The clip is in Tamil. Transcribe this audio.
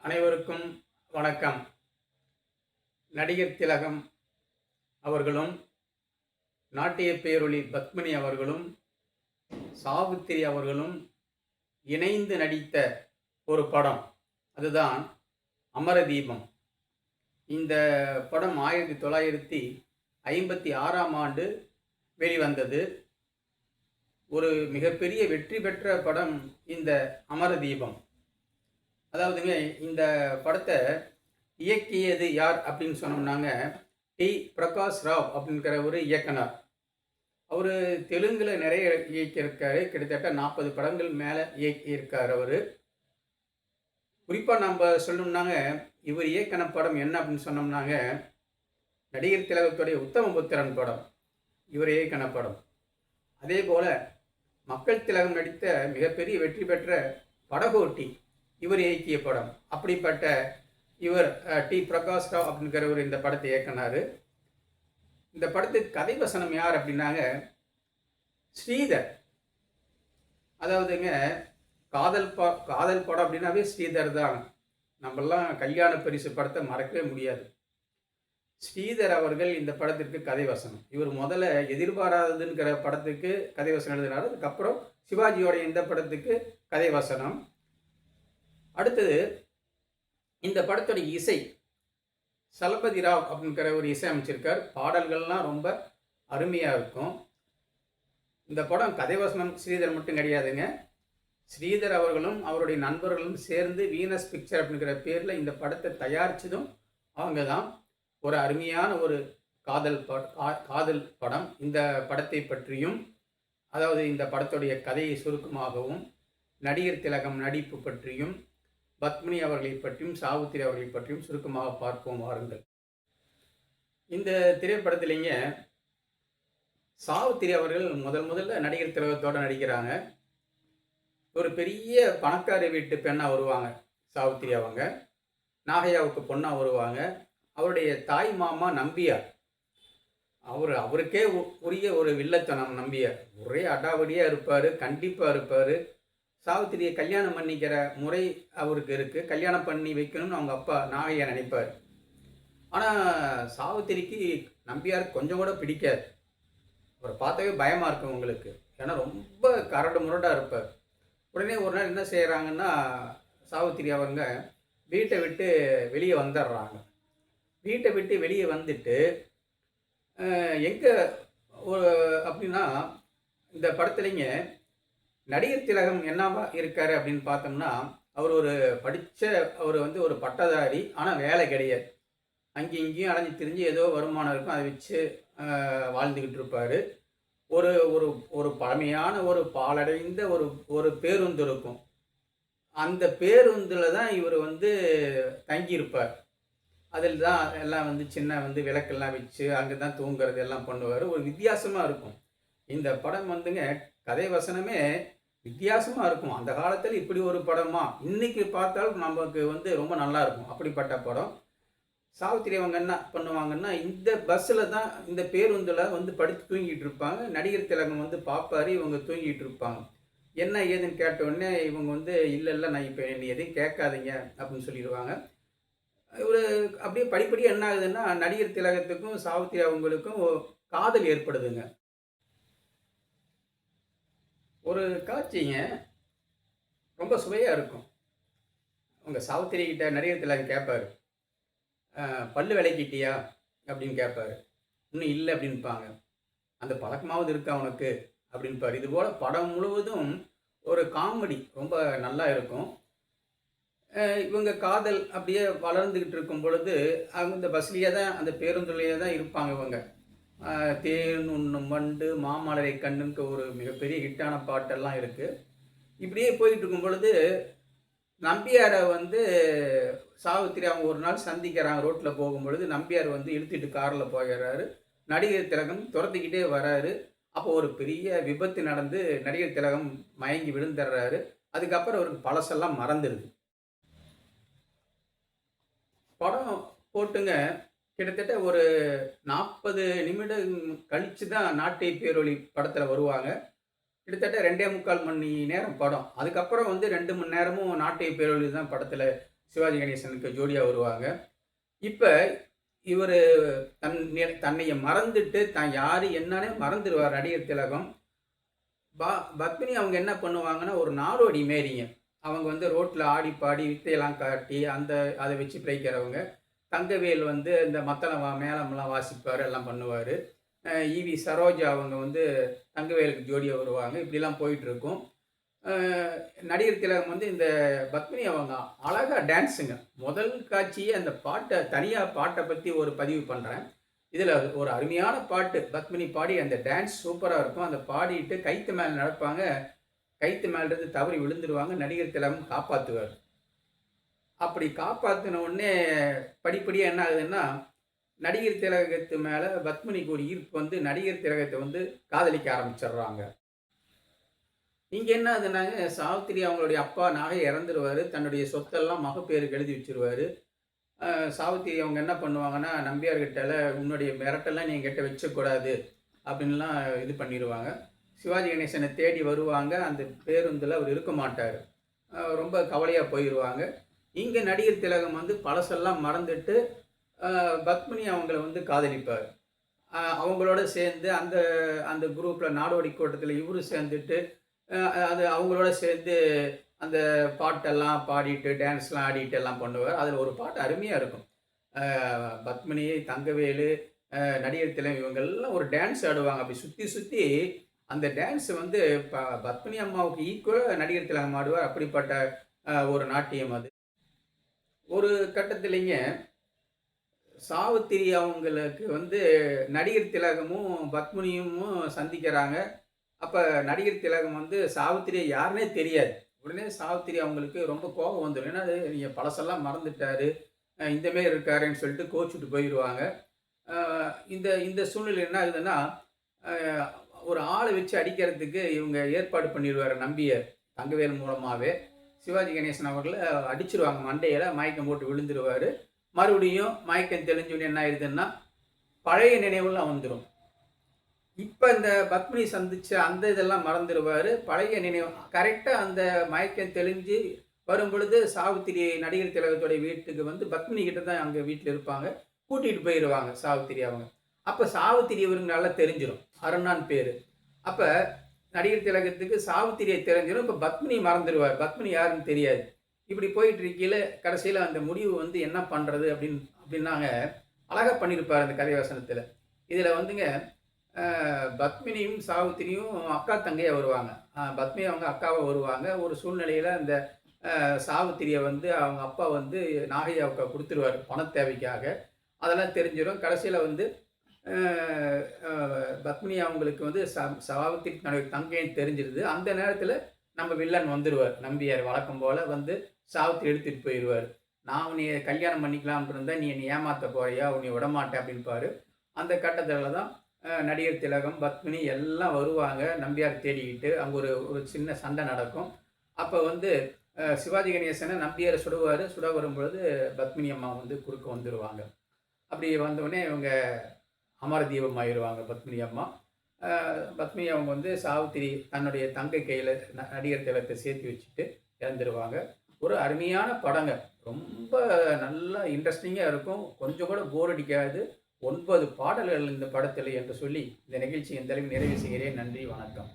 அனைவருக்கும் வணக்கம். நடிகர் திலகம் அவர்களும் நாட்டிய பேரொளி பத்மினி அவர்களும் சாவித்திரி அவர்களும் இணைந்து நடித்த ஒரு படம். அதுதான் அமரதீபம். இந்த படம் ஆயிரத்தி தொள்ளாயிரத்தி ஐம்பத்தி ஆறாம் ஆண்டு வெளிவந்தது. ஒரு மிகப்பெரிய வெற்றி பெற்ற படம் இந்த அமரதீபம். அதாவதுங்க இந்த படத்தை இயக்கியது யார் அப்படின்னு சொன்னோம்னாங்க டி. பிரகாஷ் ராவ் அப்படிங்கிற ஒரு இயக்குனர். அவர் தெலுங்கில் நிறைய இயக்கியிருக்காரு. கிட்டத்தட்ட நாற்பது படங்கள் மேலே இயக்கியிருக்கார் அவர். குறிப்பாக நம்ம சொல்லணும்னாங்க இவர் இயக்கின படம் என்ன அப்படின்னு சொன்னோம்னாங்க நடிகர் திலகத்துடைய உத்தமபுத்திரன் படம். இவர் இயக்கின படம். அதே போல் மக்கள் திலகம் நடித்த மிகப்பெரிய வெற்றி பெற்ற படகோட்டி இவர் இயக்கிய படம். அப்படிப்பட்ட இவர் டி. பிரகாஷ் ராவ் அப்படிங்கிறவர் இந்த படத்தை இயக்குனார். இந்த படத்துக்கு கதை வசனம் யார் அப்படின்னாங்க ஸ்ரீதர். அதாவதுங்க காதல் ப காதல் படம் அப்படின்னாவே ஸ்ரீதர் தான். நம்மெல்லாம் கல்யாண பரிசு படத்தை மறக்கவே முடியாது. ஸ்ரீதர் அவர்கள் இந்த படத்திற்கு கதை வசனம். இவர் முதல்ல எதிர்பாராததுங்கிற படத்துக்கு கதை வசனம் எழுதினார். அதுக்கப்புறம் சிவாஜியோட இந்த படத்துக்கு கதை வசனம். அடுத்தது இந்த படத்துடைய இசை சலபதி ராவ் அப்படிங்கிற ஒரு இசை அமைச்சிருக்கார். பாடல்கள்லாம் ரொம்ப அருமையாக இருக்கும். இந்த படம் கதைவசனம் ஸ்ரீதர் மட்டும் கிடையாதுங்க. ஸ்ரீதர் அவர்களும் அவருடைய நண்பர்களும் சேர்ந்து வீனஸ் பிக்சர் அப்படிங்கிற பேரில் இந்த படத்தை தயாரித்ததும் அவங்க தான் ஒரு அருமையான ஒரு காதல் ப கா- காதல் படம். இந்த படத்தை பற்றியும் அதாவது இந்த படத்துடைய கதையை சுருக்கமாகவும் நடிகர் திலகம் நடிப்பு பற்றியும் பத்மினி அவர்களை பற்றியும் சாவித்திரி அவர்களை பற்றியும் சுருக்கமாக பார்ப்போம் வாருங்கள். இந்த திரைப்படத்திலேங்க சாவித்திரி அவர்கள் முதல் முதல்ல நடிகர் திலகத்தோடு நடிக்கிறாங்க. ஒரு பெரிய பணக்கார வீட்டு பெண்ணாக வருவாங்க சாவித்திரி அவங்க. நாகையாவுக்கு பொண்ணாக வருவாங்க. அவருடைய தாய் மாமா நம்பியார் அவர் அவருக்கே உரிய ஒரு வில்லத்தனம் நம்பியார் ஒரே அடாவடியாக இருப்பார் கண்டிப்பாக இருப்பார். சாவித்திரியை கல்யாணம் பண்ணிக்கிற முறை அவருக்கு இருக்குது கல்யாணம் பண்ணி வைக்கணும்னு அவங்க அப்பா நாகையை நினைப்பார். ஆனால் சாவித்திரிக்கு நம்பியார் கொஞ்சம் கூட பிடிக்காது. அவரை பார்த்தாவே பயமாக இருக்கும் உங்களுக்கு. ஏன்னா ரொம்ப கரடு முரடாக இருப்பார். உடனே ஒரு நாள் என்ன செய்கிறாங்கன்னா சாவித்திரி அவங்க வீட்டை விட்டு வெளியே வந்துடுறாங்க வீட்டை விட்டு வெளியே வந்துட்டு எங்கே ஒரு அப்படின்னா இந்த படத்துலைங்க நடிகர் திலகம் என்னவா இருக்காரு அப்படின்னு பார்த்தோம்னா அவர் ஒரு படித்த அவர் வந்து ஒரு பட்டதாரி ஆனால் வேலை கிடையாது. அங்கேயும் இங்கேயும் அலைஞ்சு திரிஞ்சு ஏதோ வருமானம் இருக்கும் அதை வச்சு வாழ்ந்துக்கிட்டு இருப்பார். ஒரு ஒரு ஒரு பழமையான ஒரு பாலடைந்த ஒரு ஒரு பேருந்து இருக்கும். அந்த பேருந்தில் தான் இவர் வந்து தங்கியிருப்பார். அதில் தான் எல்லாம் வந்து சின்ன வந்து விளக்கெல்லாம் வச்சு அங்கே தான் தூங்குறது எல்லாம் பண்ணுவார். ஒரு வித்தியாசமாக இருக்கும். இந்த படம் வந்துங்க கதை வசனமே வித்தியாசமாக இருக்கும். அந்த காலத்தில் இப்படி ஒரு படமா? இன்னைக்கு பார்த்தாலும் நமக்கு வந்து ரொம்ப நல்லா இருக்கும். அப்படிப்பட்ட படம். சாவித்திரி அவங்க என்ன பண்ணுவாங்கன்னா இந்த பஸ்ஸில் தான் இந்த பேருந்தில் வந்து படுத்து தூங்கிட்டு இருப்பாங்க. நடிகர் திலகம் வந்து பார்ப்பாரு இவங்க தூங்கிட்டு இருப்பாங்க. என்ன ஏதுன்னு கேட்ட இவங்க வந்து இல்லை இல்லை நான் இப்போ என்னை எதையும் கேட்காதீங்க அப்படின்னு சொல்லிடுவாங்க. ஒரு அப்படியே படிப்படியாக என்ன ஆகுதுன்னா நடிகர் திலகத்துக்கும் சாவித்திரி அவங்களுக்கும் காதல் ஏற்படுதுங்க. ஒரு காட்சிங்க. ரொம்ப சுவையாக இருக்கும். உங்கள் சாவித்திரி கிட்ட நடிகர் கேட்பார் கேட்பாரு பல்லு விளக்கிட்டியா? அப்படின்னு கேட்பாரு இன்னும் இல்லை அப்படின்பாங்க. அந்த பழக்கமாவது இருக்கா உனக்கு? அப்படின்பார். இது போல் படம் முழுவதும் ஒரு காமெடி. ரொம்ப நல்லா இருக்கும். இவங்க காதல் அப்படியே வளர்ந்துக்கிட்டு இருக்கும் பொழுது அவங்க இந்த பஸ்லேயே தான் அந்த பேருந்துலேயே தான் இருப்பாங்க இவங்க. தேன் உண்ணும் வண்டு மாமலரை கண்ணுக்கு ஒரு மிகப்பெரிய ஹிட்டான பாட்டெல்லாம் இருக்குது இப்படியே போயிட்டு இருக்கும் பொழுது நம்பியாரை வந்து சாவித்திரி அவங்க ஒரு நாள் சந்திக்கிறாங்க ரோட்டில் போகும்பொழுது நம்பியார் வந்து இழுத்துட்டு காரில் போயிடுறாரு நடிகர் திலகம் துரத்திக்கிட்டே வராரு. அப்போ ஒரு பெரிய விபத்து நடந்து நடிகர் திலகம் மயங்கி விழுந்துடுறாரு அதுக்கப்புறம் அவருக்கு பழசெல்லாம் மறந்துடுது படம் போட்டுங்க. கிட்டத்தட்ட ஒரு நாற்பது நிமிடம் கழித்து தான் நாட்டை பேரொழி படத்தில் வருவாங்க. கிட்டத்தட்ட ரெண்டே முக்கால் மணி நேரம் படம். அதுக்கப்புறம் வந்து ரெண்டு மணி நேரமும் நாட்டிய பேரொழி தான் படத்தில் சிவாஜி கணேசனுக்கு ஜோடியாக வருவாங்க. இப்போ இவர் தன் தன்னையை மறந்துட்டு தான் யார் என்னன்னு மறந்துடுவார் நடிகர் திலகம். பா பத்மினி அவங்க என்ன பண்ணுவாங்கன்னா ஒரு நாடோடி மாரிங்க. அவங்க வந்து ரோட்டில் ஆடி பாடி வித்தையெல்லாம் காட்டி அந்த அதை வச்சு பிழைக்கிறவங்க. தங்கவேல் வந்து இந்த மத்தளம் வா மேளம்லாம் வாசிப்பார் எல்லாம் பண்ணுவார். ஈவி சரோஜா அவங்க வந்து தங்கவேலுக்கு ஜோடியாக வருவாங்க. இப்படிலாம் போயிட்டுருக்கும். நடிகர் திலகம் வந்து இந்த பத்மினி அவங்க அழகாக டான்ஸுங்க. முதல் காட்சியே அந்த பாட்டை தனியாக பாட்டை பற்றி ஒரு பதிவு பண்ணுறேன் இதில் ஒரு அருமையான பாட்டு பத்மினி பாடி அந்த டான்ஸ் சூப்பராக இருக்கும். அந்த பாடிட்டு கைத்து மேலே நடப்பாங்க. கைத்து மேலேருந்து தவறி விழுந்துருவாங்க. நடிகர் திலகம் காப்பாற்றுவார் அப்படி காப்பாற்றின உடனே படிப்படியாக என்ன ஆகுதுன்னா நடிகர் திலகத்து மேலே பத்மினிக்கு ஒரு ஈர்ப்பு வந்து நடிகர் திலகத்தை வந்து காதலிக்க ஆரம்பிச்சிடுறாங்க. இங்கே என்ன ஆகுதுன்னாங்க சாவித்திரி அவங்களுடைய அப்பா நகை இறந்துருவார். தன்னுடைய சொத்தெல்லாம் மகப்பேருக்கு எழுதி வச்சிருவாரு. சாவித்திரி அவங்க என்ன பண்ணுவாங்கன்னா நம்பியார்கிட்டல உன்னுடைய மிரட்டெல்லாம் நீங்கள் கிட்ட வச்சக்கூடாது அப்படின்லாம் இது பண்ணிடுவாங்க சிவாஜி கணேசனை தேடி வருவாங்க. அந்த பேருந்தில் அவர் இருக்க மாட்டார். ரொம்ப கவலையாக போயிடுவாங்க இங்கே நடிகர் திலகம் வந்து பழசெல்லாம் மறந்துட்டு பத்மினி அவங்கள வந்து காதலிப்பார். அவங்களோட சேர்ந்து அந்த அந்த குரூப்பில் நாடோடி கூட்டத்தில் இவரும் சேர்ந்துட்டு அது அவங்களோட சேர்ந்து அந்த பாட்டெல்லாம் பாடிட்டு டான்ஸ்லாம் ஆடிட்டு எல்லாம் பண்ணுவார். அதில் ஒரு பாட்டு அருமையாக இருக்கும். பத்மினி தங்கவேலு நடிகர் திலகம் இவங்கெல்லாம் ஒரு டான்ஸ் ஆடுவாங்க. அப்படி சுற்றி சுற்றி அந்த டான்ஸ் வந்து ப பத்மினி அம்மாவுக்கு ஈக்குவலாக நடிகர் திலகம் ஆடுவார். அப்படிப்பட்ட ஒரு நாட்டியம் அது. ஒரு கட்டத்துலேங்க சாவித்திரி அவங்களுக்கு வந்து நடிகர் திலகமும் பத்மினியும் சந்திக்கிறாங்க. அப்போ நடிகர் திலகம் வந்து சாவித்திரியை யாருனே தெரியாது. உடனே சாவித்திரி அவங்களுக்கு ரொம்ப கோபம் வந்துடும் ஏன்னா நீங்கள் பழசெல்லாம் மறந்துட்டாரு. அஹ் இந்த மாரி இருக்காருன்னு சொல்லிட்டு கோச்சுட்டு போயிடுவாங்க இந்த இந்த சூழ்நிலை என்ன ஆகுதுன்னா ஒரு ஆளை வச்சு அடிக்கிறதுக்கு இவங்க ஏற்பாடு பண்ணிடுவார் நம்பிய தங்கவேல் மூலமாகவே சிவாஜி கணேசன் அவர்களை அடிச்சிருவாங்க மண்டையில் மயக்கம் போட்டு விழுந்துருவார். மறுபடியும் மயக்கம் தெளிஞ்சோன்னு என்ன ஆயிடுதுன்னா பழைய நினைவுலாம் வந்துடும் இப்போ இந்த பத்மினி சந்திச்ச அந்த இதெல்லாம் மறந்துடுவார் பழைய நினைவு கரெக்டாக அந்த மயக்கம் தெளிஞ்சு வரும் பொழுது சாவித்திரி நடிகர் திலகத்துடைய வீட்டுக்கு வந்து பத்மினி கிட்ட தான் அங்கே வீட்டில் இருப்பாங்க. கூட்டிகிட்டு போயிடுவாங்க சாவித்திரி அவங்க. அப்போ சாவித்திரி இவருக்கு நல்லா தெரிஞ்சிடும் அருணான் பேர். அப்போ நடிகர் திலகத்துக்கு சாவித்திரியை தெரிஞ்சிடும். இப்போ பத்மினி மறந்துடுவார். பத்மினி யாருன்னு தெரியாது. இப்படி போயிட்டு இருக்கையில் கடைசியில் அந்த முடிவு வந்து என்ன பண்ணுறது அப்படின்னு அப்படின்னாங்க அழகாக பண்ணியிருப்பார் அந்த கதை வசனத்தில். இதில் வந்துங்க பத்மினியும் சாவித்திரியும் அக்கா தங்கையாக வருவாங்க. அஹ், பத்மினி அவங்க அக்காவை வருவாங்க. ஒரு சூழ்நிலையில் அந்த சாவித்திரியை வந்து அவங்க அப்பா வந்து நாகையாவுக்கு கொடுத்துருவார் பண தேவைக்காக. அதெல்லாம் தெரிஞ்சிடும். கடைசியில் வந்து பத்மினி அவங்களுக்கு வந்து ச- சபாபத்திற்கு தன்னுடைய தங்கைன்னு தெரிஞ்சிருது. அந்த நேரத்தில் நம்ம வில்லன் வந்துடுவார் நம்பியார் வழக்கம் போல் வந்து சாவித்திரி எடுத்துகிட்டு போயிடுவார் நான் உன்னை கல்யாணம் பண்ணிக்கலாம்னு இருந்தால் நீ என்னை ஏமாற்ற போறியா? உன்னை விடமாட்டேன் அப்படின்பாரு அந்த கட்டத்தில் தான் நடிகர் திலகம் பத்மினி எல்லாம் வருவாங்க. நம்பியார் தேடிக்கிட்டு அங்கே ஒரு ஒரு சின்ன சண்டை நடக்கும். அப்போ வந்து சிவாஜி கணேசனை நம்பியாரை சுடுவார். சுட வரும்பொழுது பத்மினி அம்மா வந்து குறுக்க வந்துடுவாங்க அப்படி வந்தவுடனே இவங்க அமர தீபம் ஆயிடுவாங்க பத்மினி அம்மா. பத்மினி அவங்க வந்து சாவித்திரி தன்னுடைய தங்கை கையில் நடிகர் திலகத்தை சேர்த்து வச்சுட்டு இறந்துருவாங்க. ஒரு அருமையான படங்க. ரொம்ப நல்லா இன்ட்ரெஸ்டிங்காக இருக்கும். கொஞ்சம் கூட போர் அடிக்காது. ஒன்பது பாடல்கள் இந்த படத்தில் என்று சொல்லி இந்த நிகழ்ச்சி எந்தளவு நிறைவு செய்கிறேன். நன்றி வணக்கம்.